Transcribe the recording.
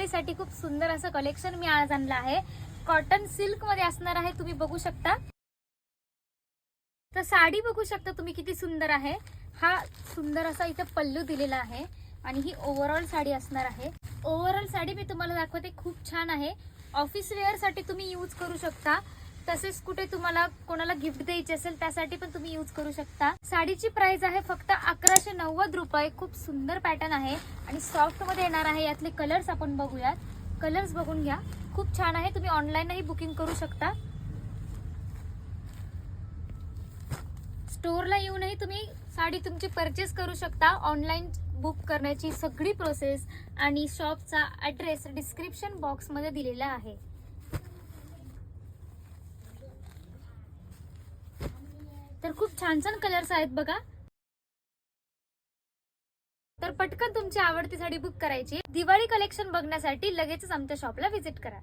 दिवाळीसाठी खूप सुंदर असं कलेक्शन मी आज आणलं आहे. कॉटन सिल्कमध्ये असणार आहे तुम्ही बघू शकता. तर साडी बघू शकता तुम्ही किती सुंदर आहे. हा सुंदर असा इथे पल्लू दिलेला आहे आणि ही ओव्हरऑल साडी असणार आहे. ओव्हरऑल साडी मी तुम्हाला दाखवते खूप छान आहे. ऑफिस वेअरसाठी तुम्ही यूज करू शकता. तसेच कुठे तुम्हाला कोणाला गिफ्ट द्यायची असेल त्यासाठी पण तुम्ही यूज करू शकता. साडीची प्राइस आहे फक्त अकराशे नव्वद रुपये. खूप सुंदर पॅटर्न आहे आणि सॉफ्टमध्ये येणार आहे. यातले कलर्स आपण बघूयात. कलर्स बघून घ्या. खूप छान आहे. तुम्ही ऑनलाईनही बुकिंग करू शकता. स्टोअरला येऊनही तुम्ही साडी तुमची परचेस करू शकता. ऑनलाईन बुक करण्याची सगळी प्रोसेस आणि शॉपचा ॲड्रेस डिस्क्रिप्शन बॉक्समध्ये दिलेला आहे. तर खूप छान छान कलर्स आहेत बघा. तर पटकन तुमची आवडती साडी बुक करायची. दिवाळी कलेक्शन बघण्यासाठी लगेचच आमच्या शॉपला व्हिजिट करा.